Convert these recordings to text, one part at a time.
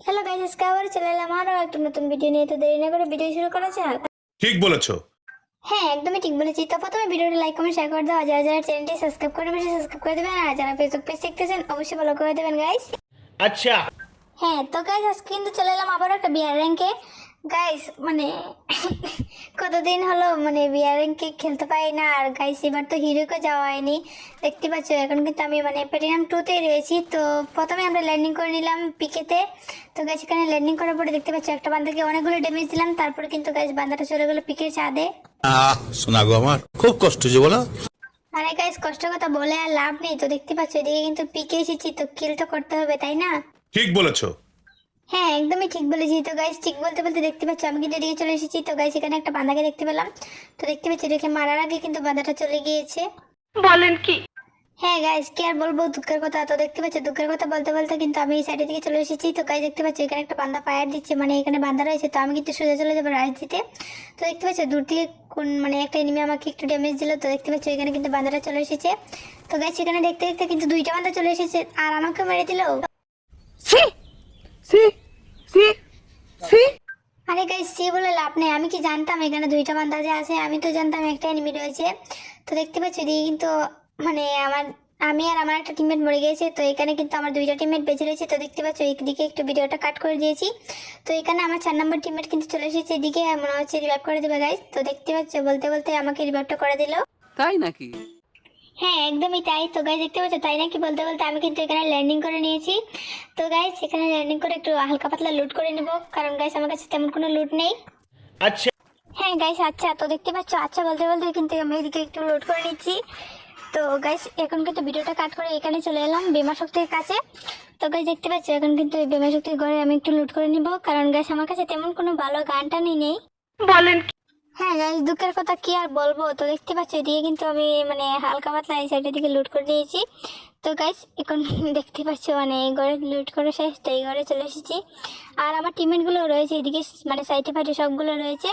Hello guys আজকে আবার চলে এলাম আরও একটা নতুন ভিডিও নিয়ে। তো দেরি না করে ভিডিও শুরু করা যাক। ঠিক বলেছ। হ্যাঁ একদমই ঠিক বলেছি। তো প্রথমে ভিডিওটা লাইক কমেন্ট শেয়ার করে দাও। যারা যারা চ্যানেলটি সাবস্ক্রাইব করে বেশি সাবস্ক্রাইব করে দেবেন। আর যারা ফেসবুক পেজ দেখতেছেন অবশ্যই ফলো করে দেবেন গাইস আচ্ছা। হ্যাঁ তো গাইস আজকে কিন্তু চলে এলাম আবার একটা বিয়ার র্যাঙ্কে গাইস মানে কতদিন হলো? মানে বিয়ার র্যাঙ্কে খেলতে পারি না। আর গাইস এবার তো হিরোকে যাওয়া হয়নি। দেখতে পাচ্ছ এখন কিন্তু আমি মানে প্লেটিনাম টুতে রয়েছি। তো প্রথমে আমরা ল্যান্ডিং করে নিলাম পিকেতে তো। গাইস এখানে ল্যান্ডিং করার পরে দেখতে পাচ্ছ একটা বান্দাকে অনেকগুলো ড্যামেজ দিলাম। তারপরে কিন্তু গাইস বান্দাটা চলে গেলো পিকের ছাদে। আহ শোনা গো আমার। খুব কষ্ট যে বলো। আরে গাইস কষ্ট কথা বলে আর লাভ নেই। তো দেখতে পাচ্ছ এদিকে কিন্তু পিকে এসেছি। তো কিল তো করতে হবে তাই না? ঠিক বলেছ। হ্যাঁ একদমই ঠিক বলেছি। তো গাইস ঠিক বলতে বলতে দেখতে পাচ্ছ আমি কিন্তু এদিকে চলে এসেছি। তো গাইস এখানে একটা বাঁধাকে দেখতে পেলাম। তো দেখতে পাচ্ছি এটাকে মারার আগে কিন্তু বাঁধাটা চলে গিয়েছে। বলেন কি? হ্যাঁ গাইস কি আর বলব দুঃখের কথা। তো দেখতে পাচ্ছ দুঃখের কথা বলতে বলতে কিন্তু আমি এই সাইডের দিকে চলে এসেছি। তো গাইস দেখতে পাচ্ছ এখানে একটা বান্দা পায়ার দিচ্ছে মানে এখানে বান্দা রয়েছে। তো আমি কিন্তু সোজা চলে যাব রাইস দিতে। তো দেখতে পাচ্ছ দূর থেকে কোন মানে একটা এনিমি আমাকে একটু ড্যামেজ দিল। তো দেখতে পাচ্ছ এখানে কিন্তু বান্দাটা চলে এসেছে। তো গাইস এখানে দেখতে দেখতে কিন্তু দুইটা বান্দা চলে এসেছে। আর আমাকে মেরে দিল। সি সি সি সি আরে গাইস সে বলে লাভ নেই। আমি কি জানতাম এখানে দুইটা বান্দা যে আছে? আমি তো জানতাম একটা এনিমি রয়েছে। তো দেখতে পাচ্ছি এদিকে কিন্তু মানে আমার আমি আর আমার একটা টিমমেট মরে গিয়েছে। তো এখানে কিন্তু আমার দুইটা টিমমেট বেঁচে রয়েছে। তো দেখতে পাচ্ছ এইদিকে একটু ভিডিওটা কাট করে দিয়েছি। তো এখানে আমার চার নম্বর টিমমেট কিন্তু চলে এসেছে। এদিকে মনে হচ্ছে রিভাইভ করে দেবে গাইস তো দেখতে পাচ্ছ বলতে বলতে আমাকে রিভাইভটা করে দিল। তাই নাকি? হ্যাঁ একদমই তাই। তো গাইজ দেখতে পাচ্ছ তাই নাকি বলতে বলতে আমি কিন্তু এখানে ল্যান্ডিং করে নিয়েছি। তো গাইজ এখানে ল্যান্ডিং করে একটু হালকা পাতলা লুট করে নেব। কারণ গাইজ আমার কাছে তেমন কোনো লুট নেই। আচ্ছা। হ্যাঁ গাইস আচ্ছা তো দেখতে পাচ্ছ আচ্ছা বলতে বলতে কিন্তু আমি এদিকে একটু লোড করে নিচ্ছি। তো গাইস এখন কিন্তু ভিডিওটা কাট করে এখানে চলে এলাম বেমা শক্তির কাছে। তো গাইস দেখতে পাচ্ছ এখন কিন্তু এই বেমা শক্তির ঘরে আমি একটু লুট করে নিব। কারণ গাইস আমার কাছে তেমন কোনো ভালো গান গানটা নেই। বলেন হ্যাঁ গাইস দুঃখের কথা কি আর বলব? তো দেখতে পাচ্ছ এদিকে কিন্তু আমি মানে হালকা পাতলা এই সাইডের দিকে লুট করে নিয়েছি তো গাইস এখন দেখতে পাচ্ছ মানে এই ঘরে লুট করে শেষ তো এই ঘরে চলে এসেছি। আর আমার টিমমেটগুলো রয়েছে এদিকে মানে সাইডে ফাইডে সবগুলো রয়েছে।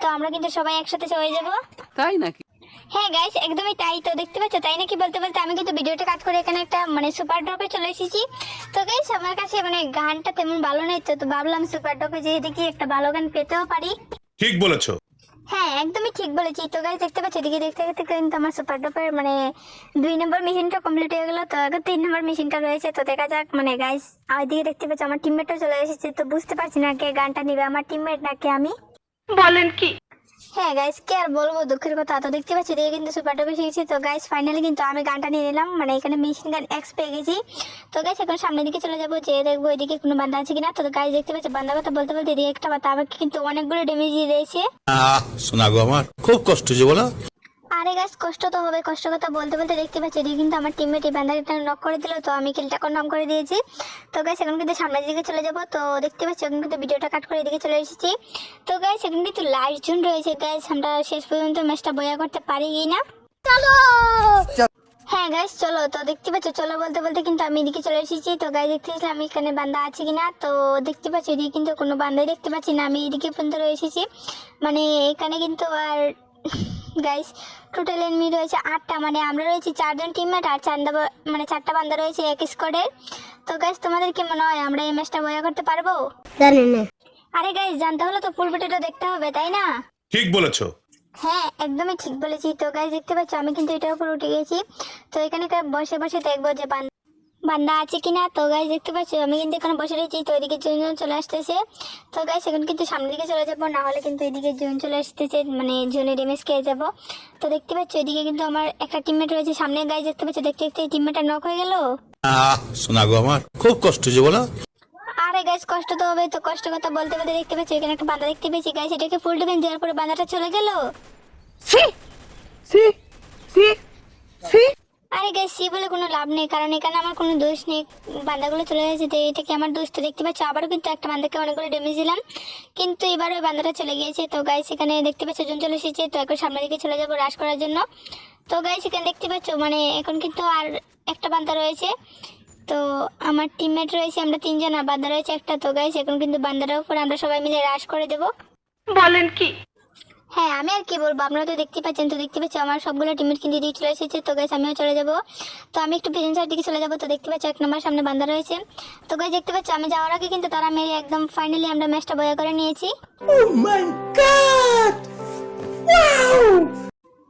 তো আমরা কিন্তু সবাই একসাথে হয়ে যাব। তাই নাকি? হ্যাঁ গাইস একদমই তাই। তো দেখতে পাচ্ছ তাই নাকি বলতে বলতে আমি কিন্তু ভিডিওটা কাট করে এখানে একটা মানে সুপার ড্রপে চলে এসেছি। তো গাইস আমার কাছে মানে গানটা তেমন ভালো নেই তো তো ভাবলাম সুপার ড্রপে যেয়ে দেখি একটা ভালো গান পেতেও পারি। ঠিক বলেছ। হ্যাঁ একদমই ঠিক বলেছি তো গাইজ দেখতে পাচ্ছি, এদিকে দেখতে দেখতে কিন্তু আমার সুপার ডুপার মানে দুই নম্বর মেশিনটা কমপ্লিট হয়ে গেলো। তো এখন তিন নম্বর মেশিনটা রয়েছে, তো দেখা যাক মানে গাইজ আর এদিকে দেখতে পাচ্ছি, আমার টিমমেটও চলে এসেছে। তো বুঝতে পারছি না কে গানটা নিবে, আমার টিমমেট নাকি আমি? বলেন কি? হ্যাঁ গাইস কে আর বলব? দুঃখের কথা তো দেখতে পাচ্ছি দিয়ে কিন্তু সুপার টপে শিখেছি। তো গাইস ফাইনালি কিন্তু আমি গানটা নিয়ে নিলাম। মানে এখানে মেশিন গান এক্স পেয়ে গেছি। তো গাইস এখন সামনের দিকে চলে যাব যে দেখব এদিকে কোনো বান্ধা আছে কিনা। তো গাইস দেখতে পাচ্ছি বান্ধা কথা বলতে বলতে এদিকে একটা বাতা আমাকে কিন্তু অনেকগুলো ড্যামেজ দিয়ে দিয়েছে শোনা গো আমার, খুব কষ্ট যে বলো। আরে গাছ কষ্ট তো হবে কষ্ট কথা বলতে বলতে দেখতে পাচ্ছি এদিকে কিন্তু আমার টিমমেট এই বান্দাটা নক করে দিল তো আমি কিলটা কনফার্ম করে দিয়েছি। তো গাইস এখন কিন্তু সামনের দিকে চলে যাব তো দেখতে পাচ্ছি এখন কিন্তু ভিডিওটা কাট করে এদিকে চলে এসেছি। তো গাইস এখন কিন্তু লাস্ট জুন রয়েছে গাইস আমরা শেষ পর্যন্ত ম্যাচটা বয়া করতে পারি না? চলো! হ্যাঁ গাইস চলো তো দেখতে পাচ্ছ চলো বলতে বলতে কিন্তু আমি এদিকে চলে এসেছি তো গাইস দেখতে পাচ্ছি আমি এখানে বান্দা আছে কিনা? তো দেখতে পাচ্ছি এদিকে কিন্তু কোনো বান্দাই দেখতে পাচ্ছি না আমি এদিকে পর্যন্ত রয়ে এসেছি। মানে এখানে কিন্তু আর গাইস টোটাল এনমি রয়েছে আটটা মানে আমরা রয়েছি চারজন টিমমেট আর চারটা মানে চারটা বান্দা রয়েছে এক স্কোয়াডের তো গাইস তোমাদের কি মনে হয়? আমরা এই ম্যাচটা বয়া করতে পারব? জানি না। আরে গাইস জানতে হলে তো ফুল ভিডিওটা দেখতে হবে তাই না? ঠিক বলেছ। হ্যাঁ একদমই ঠিক বলেছি। তো গাইস দেখতে পাচ্ছ আমি কিন্তু এটার উপর উঠে গেছি। তো এখানে বসে বসে দেখব যে বান- বান্দা আছে কিনা তো গাইজ দেখতে পাচ্ছ আমি কিন্তু এখানে বসে রয়েছি তো এদিকে জুন জুন চলে আসতেছে। তো গাইজ এখন কিন্তু সামনের দিকে চলে যাব না হলে কিন্তু এদিকে জুন চলে আসতেছে মানে জুনের ড্যামেজ খেয়ে যাব। তো দেখতে পাচ্ছ এদিকে কিন্তু আমার একটা টিমমেট রয়েছে সামনে গাছ দেখতে পাচ্ছ দেখতে দেখতে টিমমেটটা নক হয়ে গেল। আহ শোনা গো আমার খুব কষ্ট যে বলো। আরে গাইজ কষ্ট তো হবে তো কষ্ট কথা বলতে বলতে দেখতে পাচ্ছি এখানে একটা বান্দা দেখতে পেয়েছি গাইজ এটাকে ফুল ডিমেন দেওয়ার পরে বান্দাটা চলে গেল। সি সি সি সি আরে গাইস সি বলে কোনো লাভ নেই, কারণ এখানে আমার কোনো দোষ নেই। বান্দাগুলো চলে গেছে, তো এটা কি আমার দোষ তো দেখতে পাচ্ছ। আবারও কিন্তু একটা বান্দাকে অনেকগুলো ড্যামেজ দিলাম। কিন্তু এবার ওই বান্দাটা চলে গিয়েছে। তো গাইস এখানে দেখতে পাচ্ছ জন চলে এসেছে। তো এখন সামনের দিকে চলে যাব রাশ করার জন্য। তো গাইস এখানে দেখতে পাচ্ছ মানে এখন কিন্তু আর একটা বান্দা রয়েছে। তো আমার টিমমেট রয়েছে, আমরা তিনজন, আর বান্দা রয়েছে একটা। তো গাইস এখন কিন্তু বান্দাটার উপর আমরা সবাই মিলে রাশ করে দেবো। বলেন কি? হ্যাঁ আমি আর কি বলব? আপনারা তো দেখতে পাচ্ছেন তো দেখতে পাচ্ছি আমার সবগুলো টিমের কিন্তু দিয়ে চলে এসেছে। তো গাইস আমিও চলে যাব। তো আমি একটু প্রেজেন্সার দিকে চলে যাব। তো দেখতে পাচ্ছি এক নম্বর সামনে বান্ধা রয়েছে। তো গাইস দেখতে পাচ্ছি আমি যাওয়ার আগে কিন্তু তারা মেরে একদম ফাইনালি আমরা ম্যাচটা বয়া করে নিয়েছি।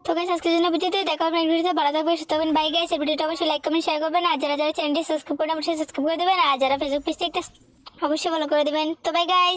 তো গাইস আজকের জন্য ভিডিওতে দেখা হবে ভিডিওতে। ভালো থাকবেন সুস্থ থাকবেন। বাই গাইস ভিডিওটা অবশ্যই লাইক কমেন্ট শেয়ার করবেন। আর যারা যারা চ্যানেলটি সাবস্ক্রাইব করেন অবশ্যই সাবস্ক্রাইব করে দেবেন। আর যারা ফেসবুক পেজটা একটা অবশ্যই ফলো করে দেবেন। তো বাই গাইস